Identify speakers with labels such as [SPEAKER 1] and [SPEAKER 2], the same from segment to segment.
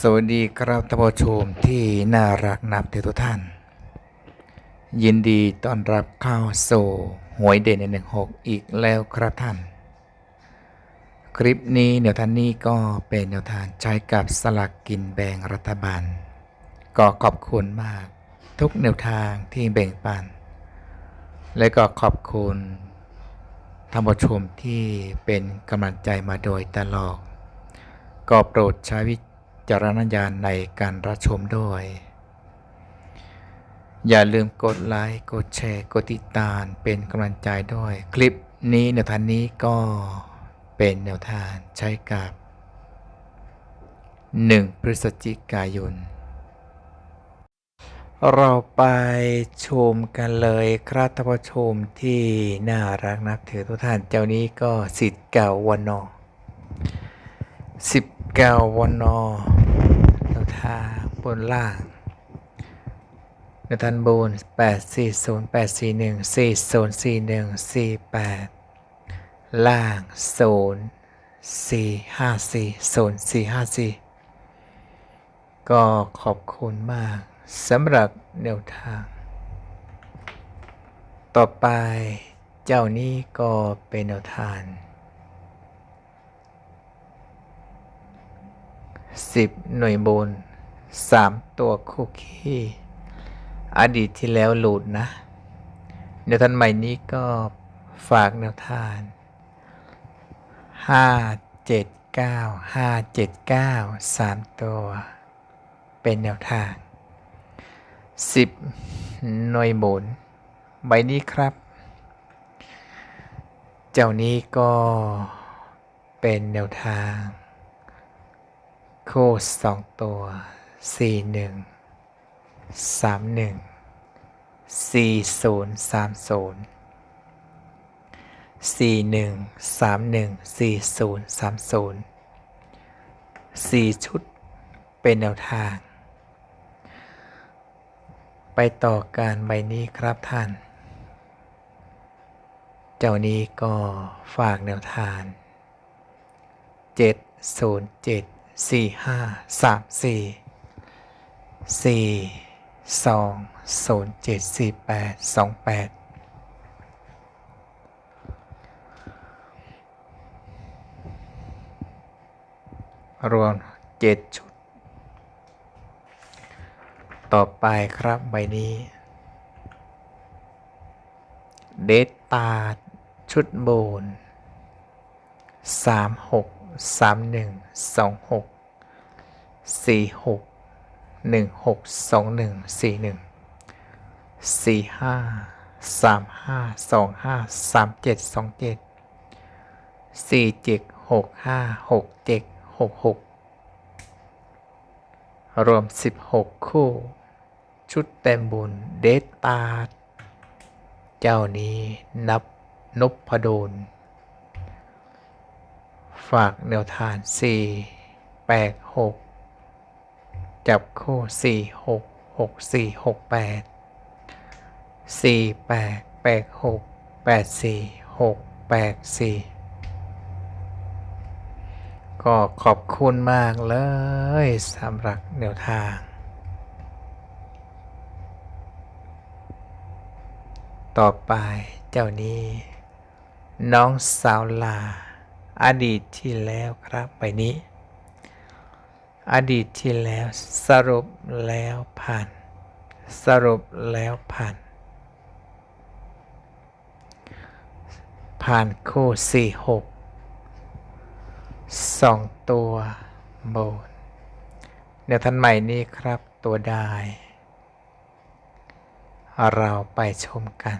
[SPEAKER 1] สวัสดีครับท่านผู้ชมที่น่ารักนับถือทุกท่าน ยินดีต้อนรับเข้าสู่หวยเด่นในหนึ่งหกอีกแล้วครับท่าน คลิปนี้แนวทางนี้ก็เป็นแนวทางใช้กับสลากกินแบ่งรัฐบาล ก็ขอบคุณมาก ทุกแนวทางที่แบ่งปัน และก็ขอบคุณท่านผู้ชมที่เป็นกำลังใจมาโดยตลอดก็โปรดใช้วิ จารณญาณในการรับชมด้วย อย่าลืมกดไลค์ กดแชร์ กดติดตามเป็นกำลังใจด้วย คลิปนี้แนวทางนี้ก็เป็นแนวทางใช้กับ 1 พฤศจิกายน เราไปชมกันเลยครับท่านผู้ชมที่น่ารักนับถือทุกท่านเจ้านี้ก็สิทธิ์เก่าวันนอสิบเก้าวันนอ ทางบนล่างนทางบนแปดสี่ศูนย์แปดสี่หนึ่งสี่ศูนย์สี่หนึ่งสี่แปดล่างศูนย์สี่ห้าสี่ศูนย์สี่ห้าสี่ก็ขอบคุณมากสำหรับแนวทาง ต่อไปเจ้านี้ก็เป็นแนวทาง สิบหน่วยบนสามตัวคุกกี้อดีตที่แล้วหลุดนะแนวทางใหม่นี้ก็ฝากแนวทางห้าเจ็ดเก้าห้าเจ็ดเก้าสามตัว เป็นแนวทางสิบหน่วยบน ใบนี้ครับ เจ้านี้ก็เป็นแนวทาง ค้ดสองตัวสี่หนึ่งสามหนึ่งสี่ศูนย์สามศูนย์สี่หนึ่งสามหนึ่งสี่ศูนย์สามศูนย์สี่ชุดเป็นแนวทาง ไปต่อการใบนี้ครับท่าน เจ้านี้ก็ฝากแนวทางเจ็ดศูนย์เจ็ด สี่ห้าสามสี่สี่สองศูนย์เจ็ดสี่แปดสองแปดรวมเจ็ดชุด ต่อไปครับใบนี้ เดตตาชุดโบนสามหก สามหนึ่งสองหกสี่หกหนึ่งหกสองหนึ่งสี่หนึ่งสี่ห้าสามห้าสองห้าสามเจ็ดสองเจ็ดสี่เจ็ดหกห้าหกเจ็ดหกหกรวมสิบหกคู่ ชุดเต็มบุญเดตตา เจ้านี้นับนพพดล ฝากแนวทานสี่แปดหกจับคู่สี่หกหกสี่หกแปดสี่แปดแปดหกแปดสี่หกแปดสี่ก็ขอบคุณมากเลยสำหรับแนวทางต่อไปเจ้านี้ น้องสาวลา อดีตที่แล้วครับไปนี้ อดีตที่แล้วสรุปแล้วผ่าน สรุปแล้วผ่าน ผ่านคู่สี่หกสองตัวโบนเดี๋ยวท่านใหม่นี้ครับตัวได้ เราไปชมกัน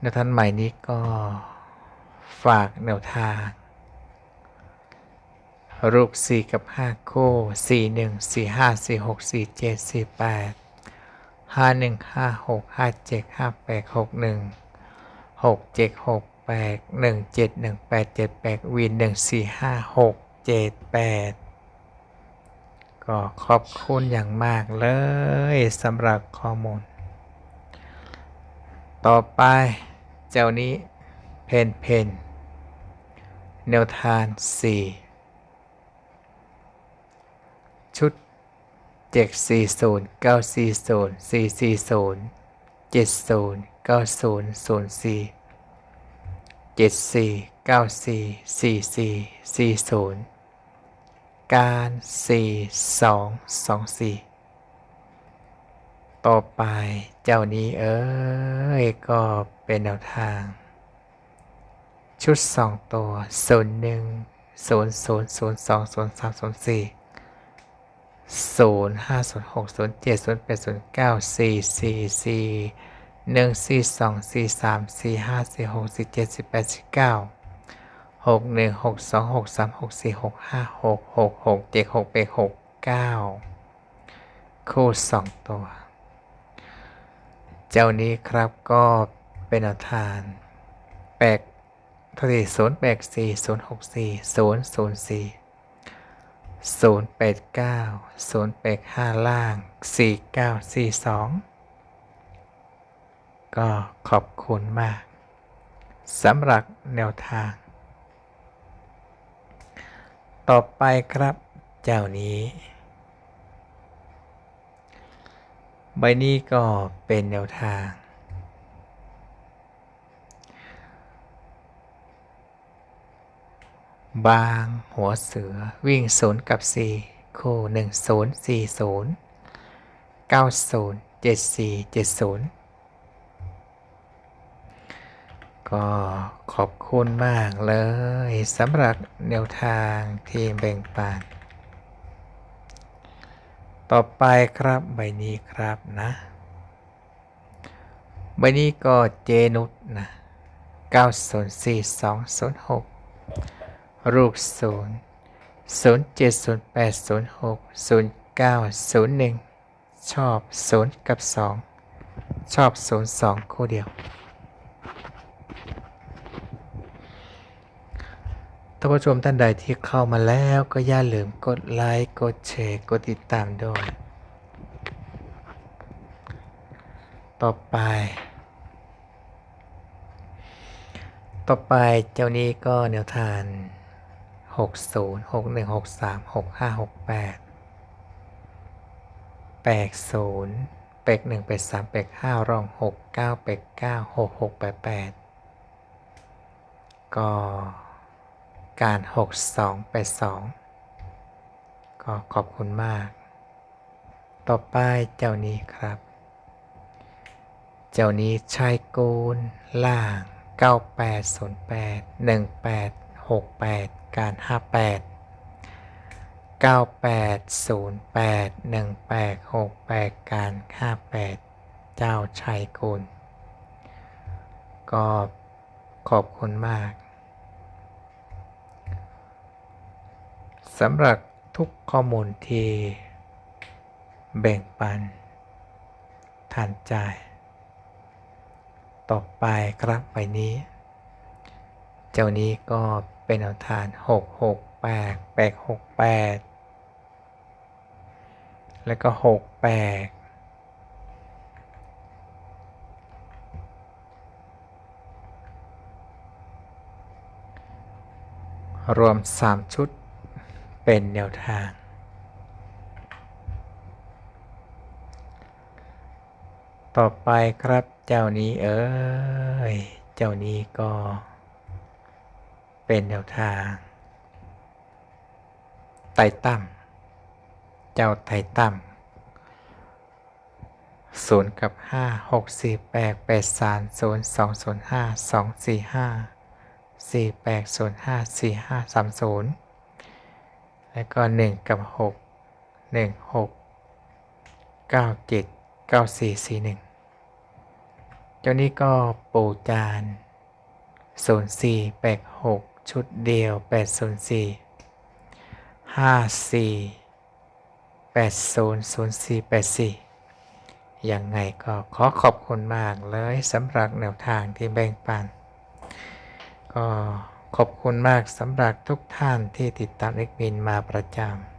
[SPEAKER 1] แนวทางใหม่นี้ก็ฝากแนวทาง รูป 4 กับ 5 คู่ 4 1 4 5 4 6 4 7 4 8 5 1 5 6 5 7 5 8 6 1 6 7 6 8 1 7 1 8 7 8วิน1 4 5 6 7 8 ก็ขอบคุณอย่างมากเลยสำหรับข้อมูล ต่อไป เจ้านี้ เพนเพนแนวทานสี่ชุดเจ็ดสี่ศูนย์เก้าสี่ศูนย์สี่สี่ศูนย์เจ็ดศูนย์เก้าศูนย์ศูนย์สี่เจ็ดสี่เก้าสี่สี่สี่สี่ศูนย์การสี่สองสองสี่ ต่อไปเจ้านี้เอ้ย ก็เป็นแนวทาง ชุดสองตัวศูนย์หนึ่งศูนย์ศูนย์ศูนย์สองศูนย์สามศูนย์สี่ศูนย์ห้าศูนย์หกศูนย์เจ็ดศูนย์แปดศูนย์เก้าสี่สี่สี่หนึ่งสี่สองสี่สามสี่ห้าสี่หกสี่เจ็ดสี่แปดสี่เก้าหกหนึ่งหกสองหกสามหกสี่หกห้าหกหกหกเจ็ดหกแปดหกเก้าคู่สองตัว เจ้านี้ครับก็เป็นแนวทางแปลกททีศูนย์แปดสี่ศูนย์หกสี่ศูนย์ศูนย์สี่ศูนย์แปดเก้าศูนย์แปดห้าล่างสี่เก้าสี่สองก็ขอบคุณมากสำหรับแนวทาง ต่อไปครับเจ้านี้ ใบนี้ก็เป็นแนวทาง บางหัวเสือวิ่งศูนย์กับสี่คู่หนึ่งศูนย์สี่ศูนย์เก้าศูนย์เจ็ดสี่เจ็ดศูนย์ก็ขอบคุณมากเลยสำหรับแนวทางที่แบ่งปัน ต่อไปครับใบนี้ครับนะใบนี้ก็เจนุสนะ904 206 รูปศูนย์ศูนย์เจ็ดศูนย์แปดศูนย์หกศูนย์เก้าศูนย์หนึ่งชอบศูนย์กับสองชอบศูนย์สองคู่เดียว ท่านผู้ชมท่านใดที่เข้ามาแล้วก็อย่าลืมกดไลค์กดแชร์กดติดตามด้วย ต่อไป ต่อไปเจ้านี้ก็แนวทางหกศูนย์หกหนึ่งหกสามหกห้าหกแปดแปดศูนย์แปดหนึ่งแปดสามแปดห้ารองหกเก้าแปดเก้าหกหกแปดแปดก็ การหกสองแปดสองก็ขอบคุณมาก ต่อไปเจ้านี้ครับ เจ้านี้ชายกูล ล่าง 9808 1868 การ 58 9808 1868 การ 58 เจ้าชัยกุลก็ขอบคุณมาก สำหรับทุกข้อมูลที่แบ่งปันทานใจ ต่อไปครับใบนี้ เจ้านี้ก็เป็นเอาทาน 6 6 8 8 6 8 แล้วก็ 6 8รวม 3 ชุด เป็นแนวทาง ต่อไปครับเจ้านี้เอ้ย เจ้านี้ก็เป็นแนวทาง ไต่ตั้มเจ้าไต่ตั้มศูนย์กับห้าหกสี่แปดแปดสามศูนย์สองศูนย์ห้าสองสี่ห้าสี่แปดศูนย์ห้าสี่ห้าสามศูนย์ แล้วก็หนึ่งกับหกหนึ่งหกเก้าเจ็ดเก้าสี่สี่หนึ่งตอนนี้ก็ปูจานศูนย์สี่แปดหกชุดเดียวแปดศูนย์สี่ห้าสี่แปดศูนย์ศูนย์สี่แปดสี่ยังไงก็ขอขอบคุณมากเลยสำหรับแนวทางที่แบ่งปัน ก็ ขอบคุณมากสำหรับทุกท่านที่ติดตามเอ็กมินมาประจำ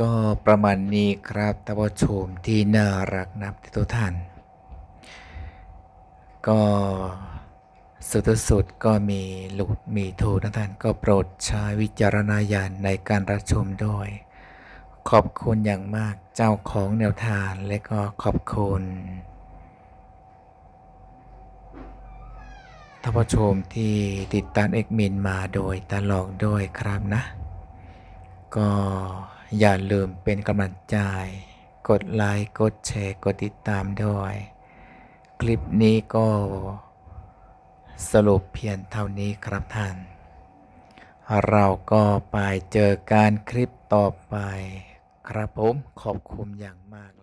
[SPEAKER 1] ก็ประมาณนี้ครับท่านผู้ชมที่น่ารักนับทุกท่าน ก็สุดสุดก็มีหลุดมีถูกนะท่านก็โปรดใช้วิจารณญาณในการรับชมด้วย ขอบคุณอย่างมากเจ้าของแนวทางและก็ขอบคุณ ท่านผู้ชมที่ติดตามเอกมินมาโดยตลอดด้วยครับนะ ก็อย่าลืมเป็นกำลังใจ กดไลค์ กดแชร์ กดติดตามด้วย คลิปนี้ก็สรุปเพียงเท่านี้ครับท่าน เราก็ไปเจอการคลิปต่อไป ครับผมขอบคุณอย่างมาก